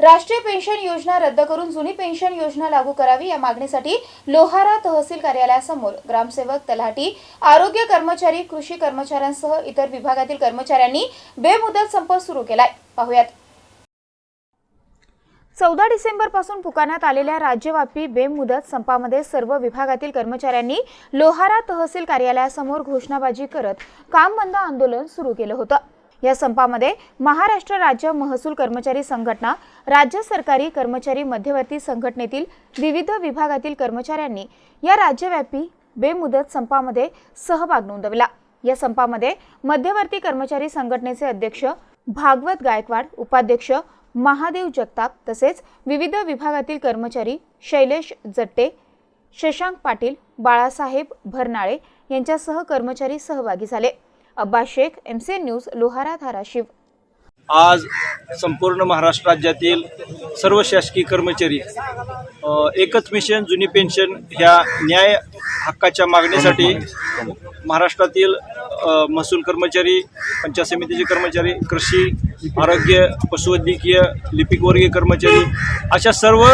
राष्ट्रीय पेन्शन योजना रद्द करून जुनी पेन्शन योजना लागू करावी या मागणीसाठी लोहारा तहसील कार्यालयासमोर ग्रामसेवक तलाठी आरोग्य कर्मचारी कृषी कर्मचाऱ्यांसह इतर विभागातील कर्मचाऱ्यांनी बेमुदत संप सुरू केलाय. पाहुयात. चौदा डिसेंबरपासून पुकारण्यात आलेल्या राज्यव्यापी बेमुदत संपामध्ये सर्व विभागातील कर्मचाऱ्यांनी लोहारा तहसील कार्यालयासमोर घोषणाबाजी करत काम बंद आंदोलन सुरू केलं होतं. या संपामध्ये महाराष्ट्र राज्य महसूल कर्मचारी संघटना राज्य सरकारी कर्मचारी मध्यवर्ती संघटनेतील विविध विभागातील कर्मचाऱ्यांनी या राज्यव्यापी बेमुदत संपामध्ये सहभाग नोंदवला. या संपामध्ये मध्यवर्ती कर्मचारी संघटनेचे अध्यक्ष भागवत गायकवाड उपाध्यक्ष महादेव जगताप तसेच विविध विभागातील कर्मचारी शैलेश जट्टे शशांक पाटील बाळासाहेब भरनाळे यांच्यासह कर्मचारी सहभागी झाले. Abbas Shaikh M C news Lohara Dharashiv. आज संपूर्ण महाराष्ट्र राज्यातील सर्व शासकीय कर्मचारी एकच मिशन जुनी पेन्शन ह्या न्याय हक्काच्या मागणीसाठी महाराष्ट्रातील महसूल कर्मचारी पंचायत समितीचे कर्मचारी कृषी आरोग्य पशुवैद्यकीय लिपिकवर्गीय कर्मचारी अशा सर्व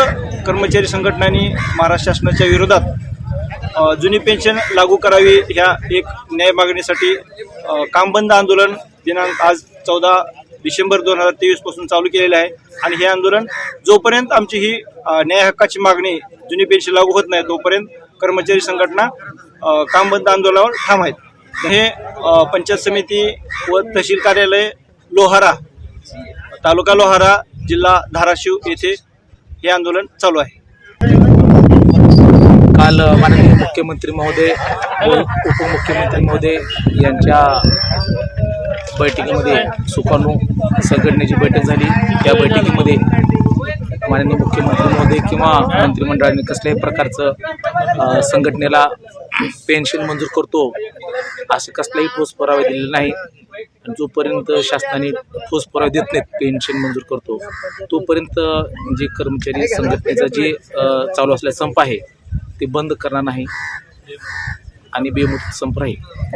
कर्मचारी संघटनांनी महाराष्ट्र शासनाच्या विरोधात जुनी पेन्शन लागू करावी ह्या एक न्याय मागणीसाठी काम कामबंद आंदोलन दिनांक आज चौदा डिसेंबर दोन हजार तेवीसपासून चालू केलेले आहे. आणि हे आंदोलन जोपर्यंत आमची ही न्याय हक्काची मागणी जुनी पेन्शन लागू होत नाही तोपर्यंत कर्मचारी संघटना काम कामबंद आंदोलनावर ठाम आहेत. हे पंचायत समिती व तहसील कार्यालय लोहारा तालुका लोहारा जिल्हा धाराशिव येथे हे आंदोलन चालू आहे. काल माननीय मुख्यमंत्री महोदय व उपमुख्यमंत्री महोदय यांच्या बैठकीमध्ये सुकाणू संघटनेची बैठक झाली. त्या बैठकीमध्ये माननीय मुख्यमंत्री महोदय किंवा मंत्रिमंडळाने कसल्याही प्रकारचं संघटनेला पेन्शन मंजूर करतो असे कसलाही ठोस पुरावे दिलेले नाही. जोपर्यंत शासनाने ठोस पुरावे देत नाहीत पेन्शन मंजूर करतो तोपर्यंत जे कर्मचारी संघटनेचा जे चालू असलेला संप आहे ते बंद करणार नाही. आणि बेमुदत संप राहील